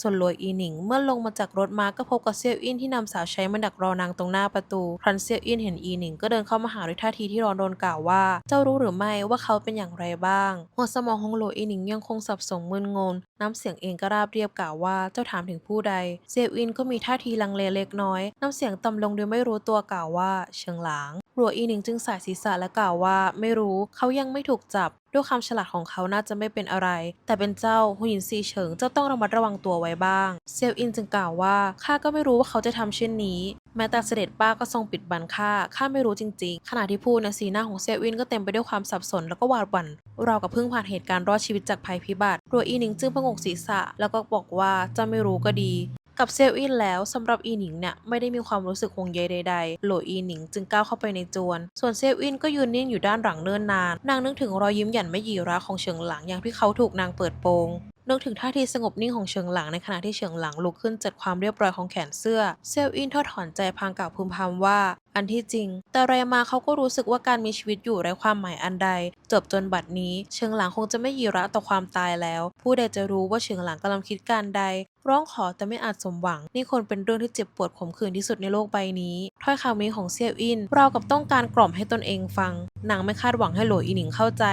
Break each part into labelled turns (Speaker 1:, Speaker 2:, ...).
Speaker 1: ส่วนหลวยอีหนิง เมื่อลงมาจากรถมาก็พบกับเซียวอินที่นำสาวใช้มาดักรอนางตรงหน้าประตูครั้นเซียวอินเห็นอีหนิงก็เดินเข้ามาหาด้วยท่าทีที่ร้อนรนกล่าวว่า เจ้ารู้หรือไม่ว่าเขาเป็นอย่างไรบ้าง หัวสมองของหลวยอีหนิงยังคงสับสนมึนงง น้ำเสียงเองก็ราบเรียบกล่าวว่าเจ้าถามถึงผู้ใด เซียวอินก็มีท่าทีลังเลเล็กน้อย น้ำเสียงต่ำลงโดยไม่รู้ตัวกล่าวว่า เชิงหลางหลัวอีหนิงจึงสายศีรษะและกล่าวว่า ไม่รู้เขายังไม่ถูกจับ ด้วยความฉลาดของเขาน่าจะไม่เป็นอะไร แต่เป็นเจ้าหุนหยินซีเฉิงเจ้าต้องระมัดระวังตัวไว้บ้าง เซียวอินจึงกล่าวว่าข้าก็ไม่รู้ว่าเขาจะทำเช่นนี้ แม้แต่เสด็จป้าก็ทรงปิดบังข้าข้าไม่รู้จริง ๆ ขณะที่พูดนะสีหน้าของเซียวอินก็เต็มไปด้วยความสับสนแล้วก็หวาดหวั่นเรากับเพิ่งผ่านเหตุการณ์รอดชีวิตจากภัยพิบัติหลัวอีหนิงจึงพงกศีรษะ แล้วก็บอกว่าจ้าไม่รู้ก็ดี กับเซลอินแล้วสำหรับอีหนิงเนี่ยไม่ได้มีความรู้สึกห่วงใยใดๆ โหลอีหนิงจึงก้าวเข้าไปในจวน ส่วนเซลอินก็ยืนนิ่งอยู่ด้านหลังเนิ่นนาน นางนึกถึงรอยยิ้มหยันไม่หยีระของเฉิงหลังอย่างที่เขาถูกนางเปิดโปงนึกถึงท่าทีสงบนิ่งของเฉิงหลังในขณะที่เฉิงหลังลุกขึ้นจัดความเรียบร้อยของแขนเสื้อ เซลอินทอดถอนใจพางกล่าวพึมพำว่า อันที่จริง แต่ไรมาเขาก็รู้สึกว่าการมีชีวิตอยู่ไร้ความหมายอันใด จบจนบัดนี้เฉิงหลังคงจะไม่ยีระต่อความตายแล้ว ผู้ใดจะรู้ว่าเฉิงหลังกำลังคิดการใด ร้องขอแต่ไม่อาจสมหวัง นี่ควรเป็นเรื่องที่เจ็บปวดขมขื่นที่สุดในโลกใบนี้ ถ้อยคำนี้ของเซียวอินเรากับต้องการกล่อมให้ตนเองฟัง นางไม่คาดหวังให้หลวอีหนิงเข้าใจ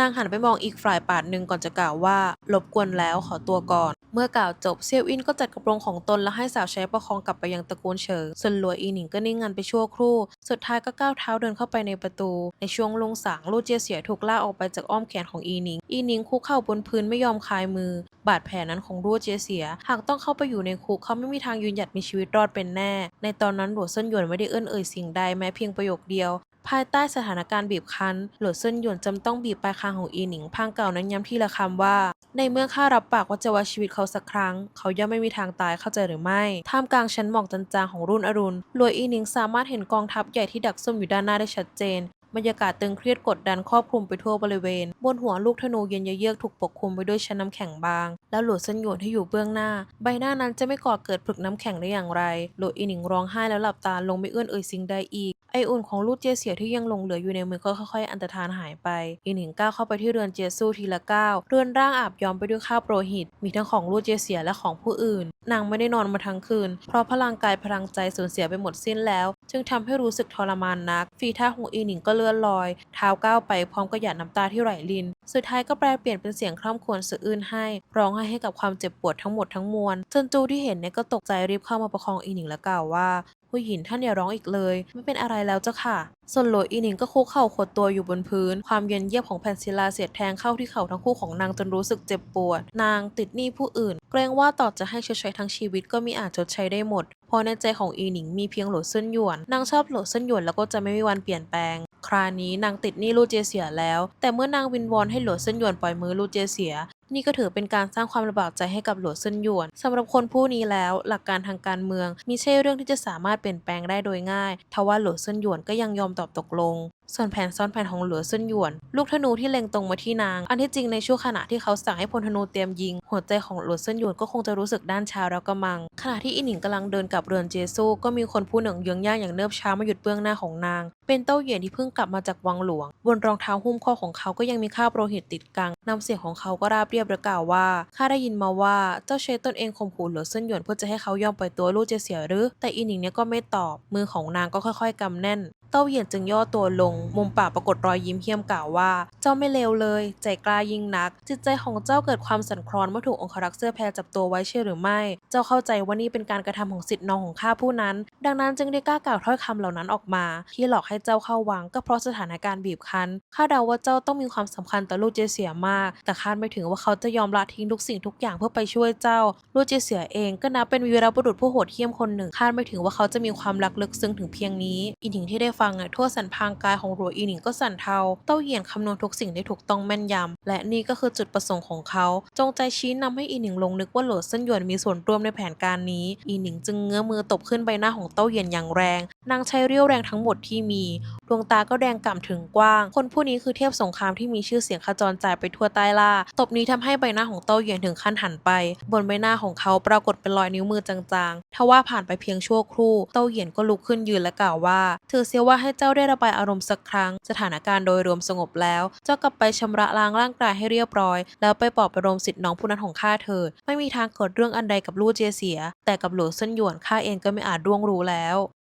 Speaker 1: นางหันไปมองอีกฝ่ายปาดหนึ่งก่อนจะกล่าวว่ารบกวนแล้วขอตัวก่อน เมื่อกล่าวจบเซียวอินก็จัดกระโปรงของตนและให้สาวใช้ประคองกลับไปยังตระกูลเฉิงส่วนหลัวอีหนิงก็นิ่งงันไปชั่วครู่สุดท้ายก็ก้าวเท้าเดินเข้าไปในประตู ในช่วงลงสางลู่เจียเสียถูกล่าออกไปจากอ้อมแขนของอีนิง อีนิงคุกเข่าบนพื้นไม่ยอมคลายมือ บาดแผลนั้นของลู่เจียเสีย หากต้องเข้าไปอยู่ในคุกเขาไม่มีทางยืนหยัดมีชีวิตรอดเป็นแน่ ในตอนนั้นหลวเซินหยวนไม่ได้เอื้อนเอ่ยสิ่งใดแม้เพียงประโยคเดียว ภายใต้สถานการณ์บีบคั้น หลวเซินหยวนจำต้องบีบปลายคางของอีหนิงพางเก่านั้นย้ำที่ละคำว่า ในเมื่อข้ารับปากว่าจะว่าชีวิตเขาสักครั้ง เขาย่อมไม่มีทางตายเข้าใจหรือไม่ ท่ามกลางชั้นหมอกจางๆของรุ่นอรุณ หลวยอีหนิงสามารถเห็นกองทัพใหญ่ที่ดักซุ่มอยู่ด้านหน้าได้ชัดเจน บรรยากาศตึงเครียดกดดันครอบคลุมไปทั่วบริเวณ บนหัวลูกธนูเย็นเยือกถูกปกคลุมไปด้วยชั้นน้ำแข็งบาง แล้วหลวดเส้นหยวนที่อยู่เบื้องหน้า ใบหน้านั้นจะไม่ก่อเกิดผลึกน้ำแข็งได้อย่างไร หลวดอีหนิงร้องไห้แล้วหลับตาลงไม่เอื้อนเอ่ยสิ่งใดอีกไออุ่นของลูกเจเสียที่ยังหลงเหลืออยู่ในมือก็ค่อยๆ อันตรธานหายไป อีหนิงก้าวเข้าไปที่เรือนเจซูทีละก้าว เรือนร่างอาบย้อมไปด้วยข้าวโปรหิต มีทั้งของลูกเจเสียและของผู้อื่น นางไม่ได้นอนมาทั้งคืน เพราะพลังกายพลังใจสูญเสียไปหมดสิ้นแล้ว จึงทำให้รู้สึกทรมานนัก ฝีเท้าของอีหนิงก็เลื่อนลอย เท้าก้าวไปพร้อมกับหยาดน้ำตาที่ไหลริน สุดท้ายก็แปลเปลี่ยนเป็นเสียงคร่ำครวญสะอื้นให้ ร้องไห้ให้กับความเจ็บปวดทั้งหมดทั้งมวลจนจูที่เห็นเนี่ยก็ตกใจรีบเข้ามาประคองอีหนิงและกล่าวว่าผู้หญิงท่านอย่าร้องอีกเลย ไม่เป็นอะไรแล้วเจ้าค่ะ ส่วนโหลอีหนิงก็คุกเข่าขดตัวอยู่บนพื้น ความเย็นเยียบของแผ่นศิลาเสียดแทงเข้าที่เข่าทั้งคู่ของนางจนรู้สึกเจ็บปวด นางติดหนี้ผู้อื่น เกรงว่าต่อจะให้ชดใช้ทั้งชีวิตก็มีอาจชดใช้ได้หมดเพราะในใจของอีหนิงมีเพียงโหลเซินหยวน นางชอบโหลเซินหยวนแล้วก็จะไม่มีวันเปลี่ยนแปลง คราวนี้นางติดหนี้ลูเจยเสียแล้ว แต่เมื่อนางวินวอนให้โหลเซินหยวนปล่อยมือลูเจยเสีย นี่ก็ถือเป็นการสร้างความลำบากใจให้กับหลวงเซินหยวนสำหรับคนผู้นี้แล้ว หลักการทางการเมืองมิใช่เรื่องที่จะสามารถเปลี่ยนแปลงได้โดยง่ายทว่าหลวงเซินหยวนก็ยังยอมตอบตกลงส่วนแผนซ้อนแผนของหลวงเซินหยวน ลูกธนูที่เล็งตรงมาที่นาง อันที่จริงในช่วงขณะที่เขาสั่งให้พลธนูเตรียมยิง หัวใจของหลวงเซินหยวนก็คงจะรู้สึกด้านชาแล้วก็มัง ขณะที่อินหนิงกำลังเดินกลับเรือนเจซู ก็มีคนผู้หนึ่งเยื้องย่างอย่างเนิบช้ามาหยุดเบื้องหน้าของนาง เป็นเต้าเหยียนที่เพิ่งกลับมาจากวังหลวง บนรองเท้าหุ้มข้อของเขาก็ยังมีคราบโลหิตติดกังน้ำเสียงของเขาก็ราบเรียบและกล่าวว่า ข้าได้ยินมาว่าเจ้าใช้ตนเองข่มขู่หลวเซินหยวนเพื่อจะให้เขายอมปล่อยตัวลูกเจยเสียหรือ แต่อีหนิงเนี่ยก็ไม่ตอบ มือของนางก็ค่อยๆกำแน่น เต้าเหยียนจึงย่อตัวลง มุมปากปรากฏรอยยิ้มเหี้ยมกล่าวว่า เจ้าไม่เลวเลย ใจกล้ายิ่งนัก จิตใจของเจ้าเกิดความสั่นคลอนเมื่อถูกองครักษ์เสื้อแพรจับตัวไว้ใช่หรือไม่ เจ้าเข้าใจว่านี่เป็นการกระทำของสิทธิ์น้องของข้าผู้นั้น ดังนั้นจึงได้กล้ากล่าวถ้อยคำเหล่านั้นออกมา ที่หลอกให้เจ้าเข้าวังก็เพราะสถานการณ์บีบคั้นข้าเดาว่าเจ้าต้องมีความสำคัญต่อลูกเจเสียมาก แต่คาดไม่ถึงว่าเขาจะยอมละทิ้งทุกสิ่งทุกอย่างเพื่อไปช่วยเจ้า ลูกเจเสียเองก็นับเป็นวีรบุรุษผู้โหดเหี้ยมคนหนึ่งคาดไม่ถึงว่าเขาจะมีความรักลึกซึ้งถึงเพียงนี้อีหนิงที่ได้ฟังอะทั่วสันพางกายของหลัวอีหนิงก็สั่นเทา เต้าเหยียนคำนวณทุกสิ่งได้ถูกต้องแม่นยำ และนี่ก็คือจุดประสงค์ของเขา จงใจชี้นำให้อีหนิงลงนึกว่าโหลดเส้นหยวนมีส่วนร่วมในแผนการนี้ อีหนิงจึงเงื้อมือตบขึ้นใบหน้าของเต้าเหยียนอย่างแรง นางใช้เรี่ยวแรงทั้งหมดที่มี ดวงตาก็แดงก่ำถึงกว้าง คนผู้นี้คือเทพสงครามที่มีชื่อเสียงขจรจ่ายไปทั่วใต้ล่า ตบนี้ทำให้ใบหน้าของเต้าเหยียนถึงขั้นหันไป บนใบหน้าของเขาปรากฏเป็นรอยนิ้วมือจางๆ ทว่าผ่านไปเพียงชั่วครู่ เต้าเหยียนก็ลุกขึ้นยืนและกล่าวว่าถือเสียว่าว่าให้เจ้าได้ระบายอารมณ์สักครั้ง สถานการณ์โดยรวมสงบแล้ว เจ้ากลับไปชำระล้างร่างกายให้เรียบร้อย แล้วไปปลอบประโลมสิทธิ์น้องผู้นั้นของข้าเถิด ไม่มีทางเกิดเรื่องอันใดกับลู่เจียเสีย แต่กับหลัวเซินหยวนข้าเองก็ไม่อาจร่วงรู้แล้ว